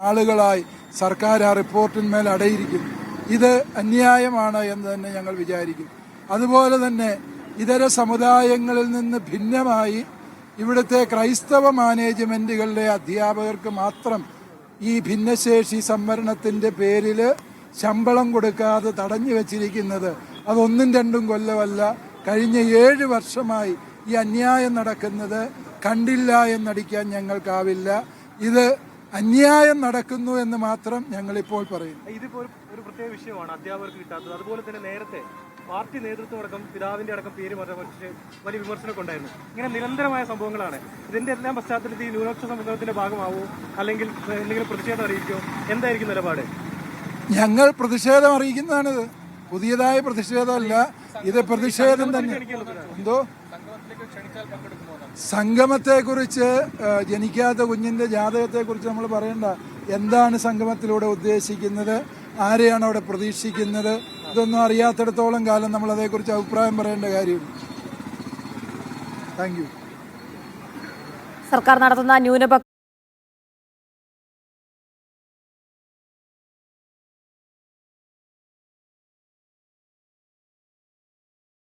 ആളുകളായി സർക്കാർ ആ റിപ്പോർട്ടിന്മേൽ അടയിരിക്കും. ഇത് അന്യായമാണ് എന്ന് തന്നെ ഞങ്ങൾ വിചാരിക്കും. അതുപോലെ തന്നെ ഇതര സമുദായങ്ങളിൽ നിന്ന് ഭിന്നമായി ഇവിടുത്തെ ക്രൈസ്തവ മാനേജ്മെന്റുകളിലെ അധ്യാപകർക്ക് മാത്രം ഈ ഭിന്നശേഷി സംവരണത്തിന്റെ പേരിൽ ശമ്പളം കൊടുക്കാതെ തടഞ്ഞു വെച്ചിരിക്കുന്നത് അതൊന്നും രണ്ടും കൊല്ലമല്ല. കഴിഞ്ഞ ഏഴ് വർഷമായി ഈ അന്യായം നടക്കുന്നത് കണ്ടില്ല എന്നടിക്കാൻ ഞങ്ങൾക്കാവില്ല. ഇത് അന്യായം നടക്കുന്നു എന്ന് മാത്രം ഞങ്ങളിപ്പോൾ പറയുന്നു. ഇതിപ്പോ ഒരു പ്രത്യേക വിഷയമാണ് അധ്യാപകർക്ക് കിട്ടാത്തത്. അതുപോലെ തന്നെ നേരത്തെ പാർട്ടി നേതൃത്വം അടക്കം പിതാവിന്റെ അടക്കം പേര് പറഞ്ഞ വലിയ വിമർശനമൊക്കെ ഉണ്ടായിരുന്നു. ഇങ്ങനെ നിരന്തരമായ സംഭവങ്ങളാണ്. ഇതിന്റെ എല്ലാം പശ്ചാത്തലത്തിൽ ഈ ന്യൂനപക്ഷ സമൂഹത്തിന്റെ ഭാഗമാവോ? അല്ലെങ്കിൽ എന്തെങ്കിലും പ്രതിഷേധം അറിയിക്കോ? എന്തായിരിക്കും നിലപാട്? ഞങ്ങൾ പ്രതിഷേധം അറിയിക്കുന്നതാണിത്. പുതിയതായ പ്രതിഷേധമല്ല. ഇത് പ്രതിഷേധം തന്നെ. എന്തോ? സംഗമത്തെക്കുറിച്ച് കുറിച്ച് ജനിക്കാത്ത കുഞ്ഞിന്റെ ജാതകത്തെക്കുറിച്ച് നമ്മൾ പറയണ്ട. എന്താണ് സംഗമത്തിലൂടെ ഉദ്ദേശിക്കുന്നത്? ആരെയാണ് അവിടെ പ്രതീക്ഷിക്കുന്നത്? ഇതൊന്നും അറിയാത്തിടത്തോളം കാലം നമ്മൾ അതേക്കുറിച്ച് അഭിപ്രായം പറയേണ്ട കാര്യമില്ല താങ്ക് യു സർക്കാർ നടത്തുന്ന ന്യൂനപക്ഷ